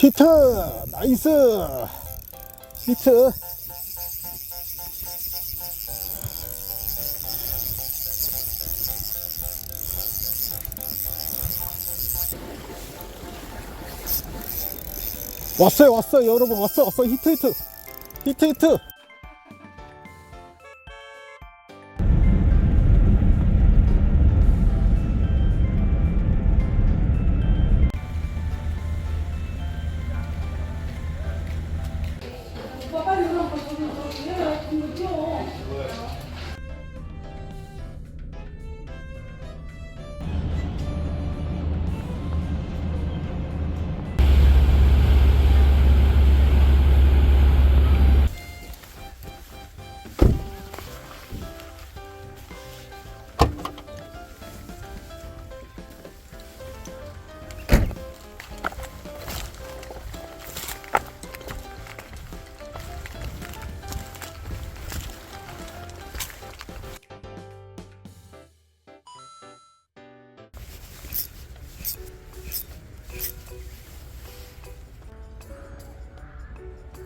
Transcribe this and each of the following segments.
히트 나이스. 히트. 왔어요 왔어요 여러분. 왔어 왔어. 히트 히트. 히트 히트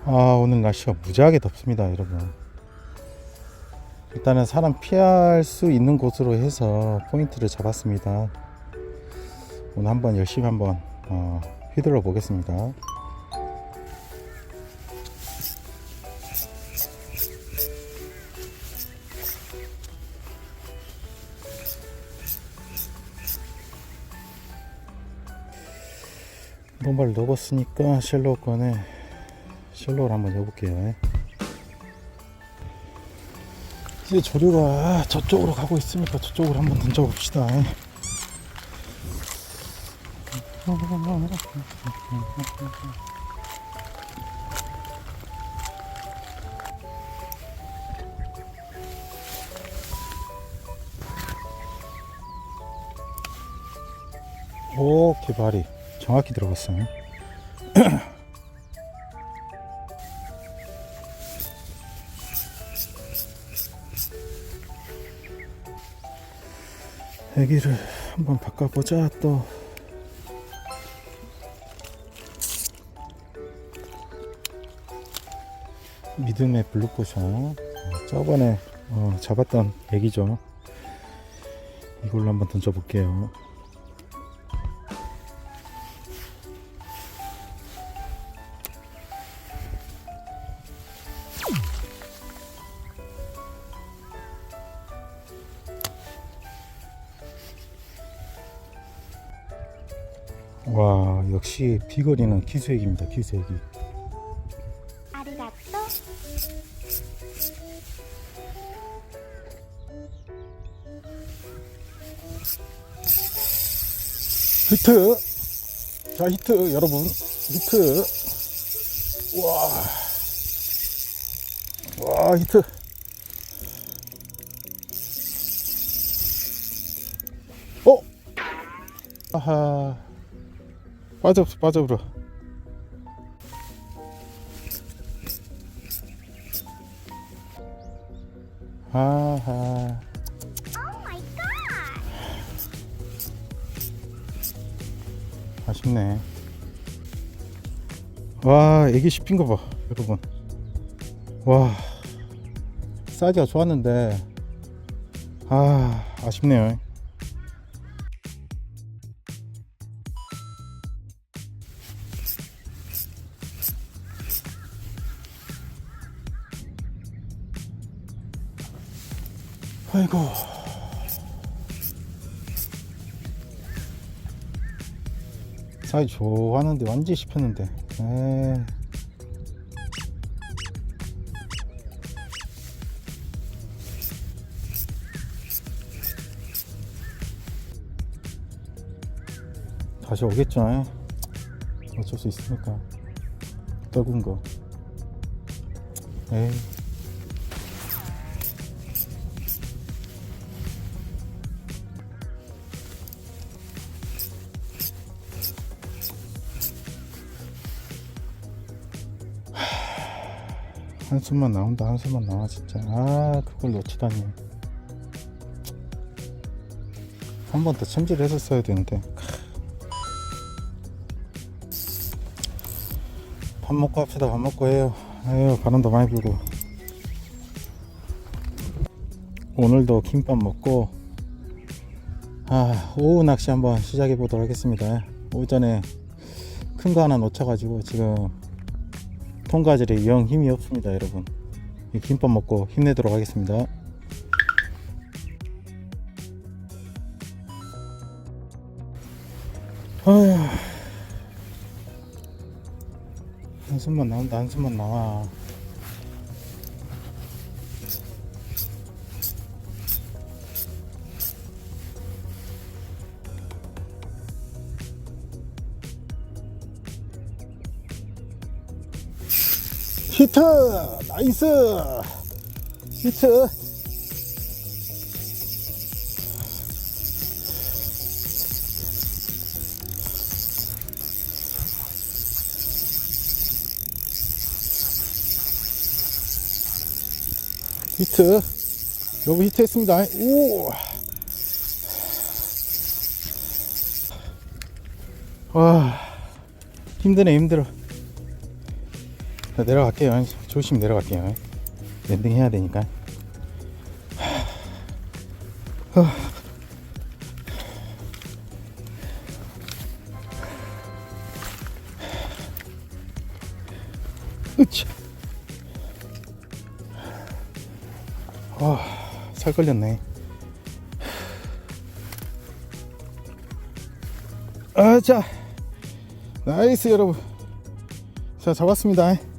아 오늘 날씨가 무지하게 덥습니다 여러분. 일단은 사람 피할 수 있는 곳으로 해서 포인트를 잡았습니다. 오늘 한번 열심히 한번 어, 휘둘러 보겠습니다. 롬발 넣었으니까 거 네 쉘로우를 한번 해볼게요. 이제 조류가 저쪽으로 가고 있으니까 저쪽으로 한번 던져봅시다. 오 개발이 정확히 들어갔어요 애기를 한번 바꿔보자 또. 믿음의 블루포션. 어, 저번에 어, 잡았던 애기죠. 이걸로 한번 던져볼게요 이게 비거리는 기수액입니다. 기수액이. 아리가또. 히트. 자 히트 여러분 히트. 와. 와 히트. 어. 아하. 빠져 빠져버려 아하! 아쉽네. 와, 애기 씹힌 거 봐, 여러분. 와, 사이즈가 좋았는데, 아, 아쉽네요. 아이고. 사이 좋아하는데 완전 씹혔는데. 에 다시 오겠죠? 에? 어쩔 수 있으니까. 떨군 거. 에이 한숨만 나온다 한숨만 나와 진짜. 아 그걸 놓치다니. 한 번더 첨지를 했었어야 되는데. 밥 먹고 합시다. 밥 먹고 해요. 아유 바람도 많이 불고. 오늘도 김밥 먹고 아 오후 낚시 한번 시작해 보도록 하겠습니다. 오전에 큰 거 하나 놓쳐가지고 지금 통가질에 영 힘이 없습니다 여러분. 이 김밥 먹고 힘내도록 하겠습니다. 아휴 한숨만 나온다 한숨만 나와 히트 나이스. 히트. 히트. 여보 히트 했습니다. 오. 와, 힘드네, 힘들어. 자, 내려갈게요. 조심히 내려갈게요. 랜딩 해야 되니까. 하. 으차. 아, 살 걸렸네. 아, 자. 나이스, 여러분. 자, 잡았습니다.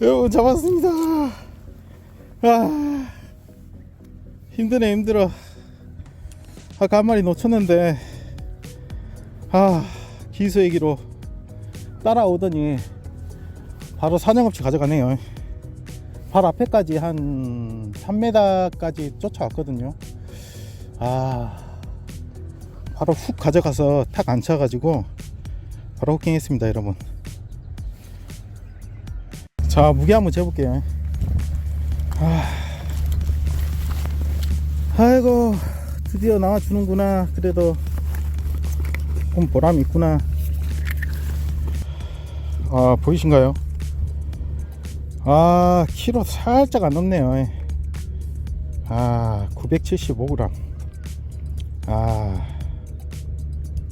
여러분 잡았습니다. 아 힘드네 힘들어. 아까 한 마리 놓쳤는데 아 기수 얘기로 따라오더니 바로 사냥업체 가져가네요. 발 앞에까지 한 3m까지 쫓아왔거든요. 아 바로 훅 가져가서 탁 앉혀가지고 바로 호킹했습니다, 여러분. 자 무게 한번 재볼게요 아, 아이고 드디어 나와주는구나 그래도. 좀 보람 있구나. 아 보이신가요? 아 키로 살짝 안 넘네요. 아 975g 아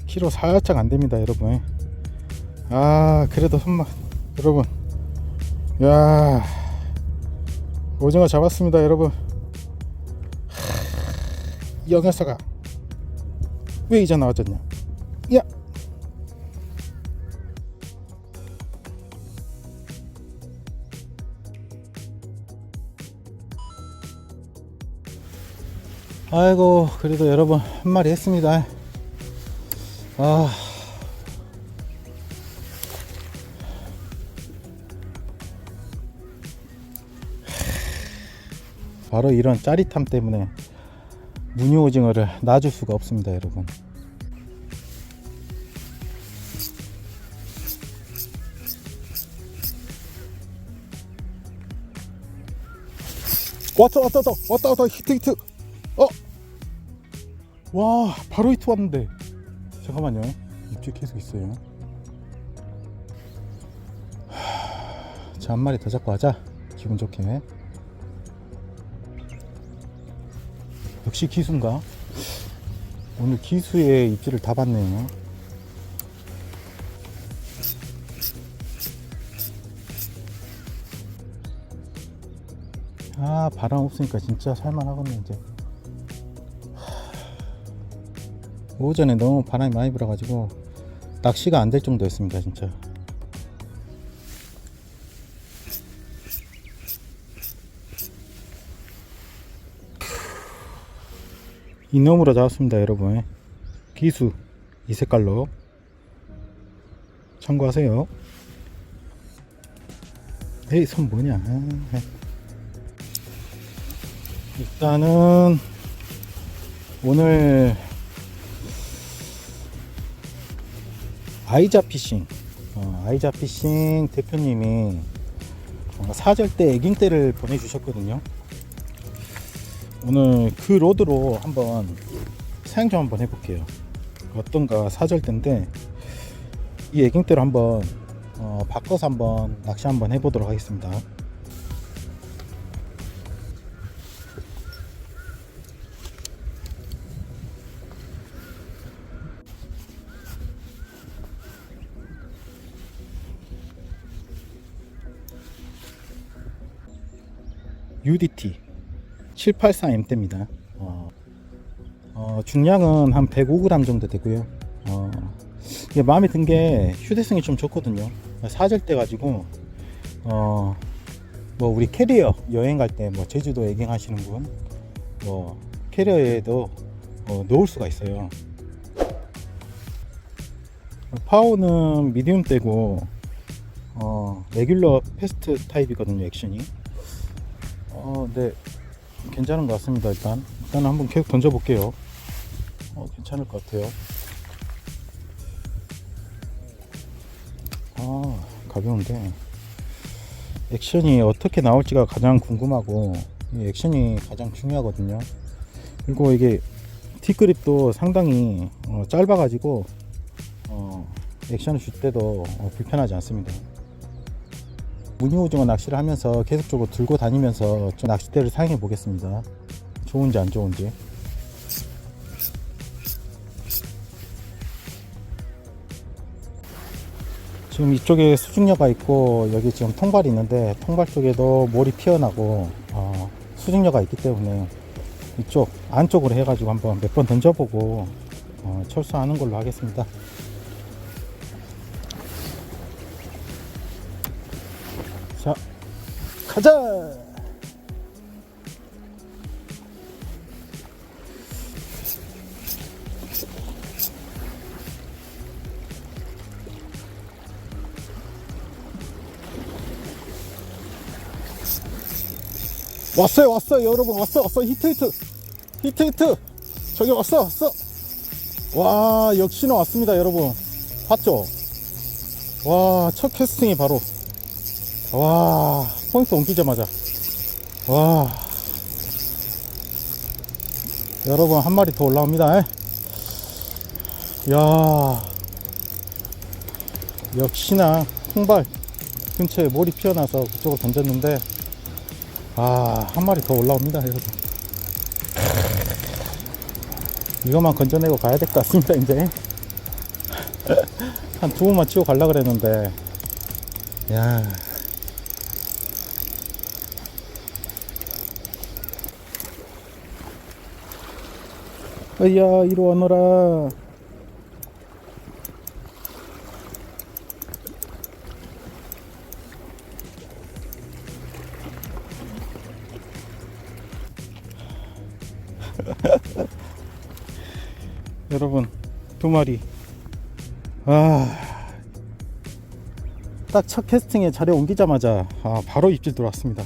키로 살짝 안 됩니다 여러분. 아 그래도 손맛 여러분 야 오징어 잡았습니다 여러분. 이 녀석아 왜 이제 나와졌냐? 야! 아이고 그래도 여러분 한 마리 했습니다. 아 바로 이런 짜릿함 때문에 무늬 오징어를 놔줄 수가 없습니다 여러분. 왔다 왔다 왔다 왔다 왔다 히트 히트. 어 와 바로 히트 왔는데. 잠깐만요. 입질 계속 있어요. 자한 마리 더 잡고 하자. 기분 좋게 역시 기수인가? 오늘 기수의 입질을 다 봤네요. 아 바람 없으니까 진짜 살만하겠네 이제. 하, 오전에 너무 바람이 많이 불어가지고 낚시가 안 될 정도였습니다 진짜. 이놈으로 잡았습니다 여러분. 기수 이 색깔로. 참고하세요. 에이 손 뭐냐? 아, 일단은 오늘 아이자 피싱. 어, 아이자 피싱 대표님이 어, 사절대 애깅대를 보내주셨거든요. 오늘 그 로드로 한번 사용 좀 한번 해볼게요. 어떤가 사절대인데 이 애깅대로 한번 어, 바꿔서 한번 낚시 한번 해보도록 하겠습니다. UDT 784M대입니다. 어, 어, 중량은 한 105g 정도 되고요. 어, 이게 마음에 든 게 휴대성이 좀 좋거든요. 사절대 가지고 어, 뭐 우리 캐리어 여행 갈 때 뭐 제주도 여행 하시는 분, 뭐 캐리어에도 어, 놓을 수가 있어요. 파워는 미디움대고 어, 레귤러 패스트 타입이거든요, 액션이. 어, 네. 괜찮은 것 같습니다, 일단. 일단 한번 계속 던져 볼게요. 어, 괜찮을 것 같아요. 아, 가벼운데. 액션이 어떻게 나올지가 가장 궁금하고, 이 액션이 가장 중요하거든요. 그리고 이게 뒷그립도 상당히 어, 짧아 가지고, 어, 액션을 줄 때도 어, 불편하지 않습니다. 무늬오징어 낚시를 하면서 계속적으로 들고 다니면서 좀 낚싯대를 사용해 보겠습니다. 좋은지 안 좋은지. 지금 이쪽에 수중녀가 있고 여기 지금 통발이 있는데 통발 쪽에도 몰이 피어나고 어, 수중녀가 있기 때문에 이쪽 안쪽으로 해가지고 한번 몇 번 던져보고 어, 철수하는 걸로 하겠습니다. 가자! 왔어요, 왔어요, 여러분, 왔어, 왔어, 히트, 히트, 히트, 히트, 저기 왔어, 왔어. 와, 역시나 왔습니다, 여러분. 봤죠? 와, 첫 캐스팅이 바로 와 포인트 옮기자마자. 와. 여러분 한 마리 더 올라옵니다. 야. 역시나 통발 근처에 몰이 피어나서 그쪽으로 던졌는데 아 한 마리 더 올라옵니다 여러분. 이것만 건져내고 가야 될 것 같습니다 이제. 한 두 번만 치고 갈라 그랬는데. 야 어이야 이리 와너라. 여러분 두 마리. 아딱 첫 캐스팅에 자리 옮기자마자 아, 바로 입질 들어왔습니다.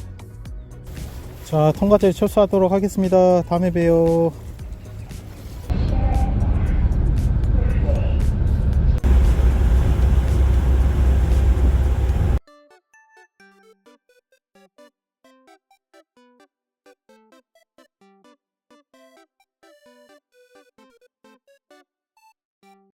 자 통과제 철수하도록 하겠습니다. 다음에 봬요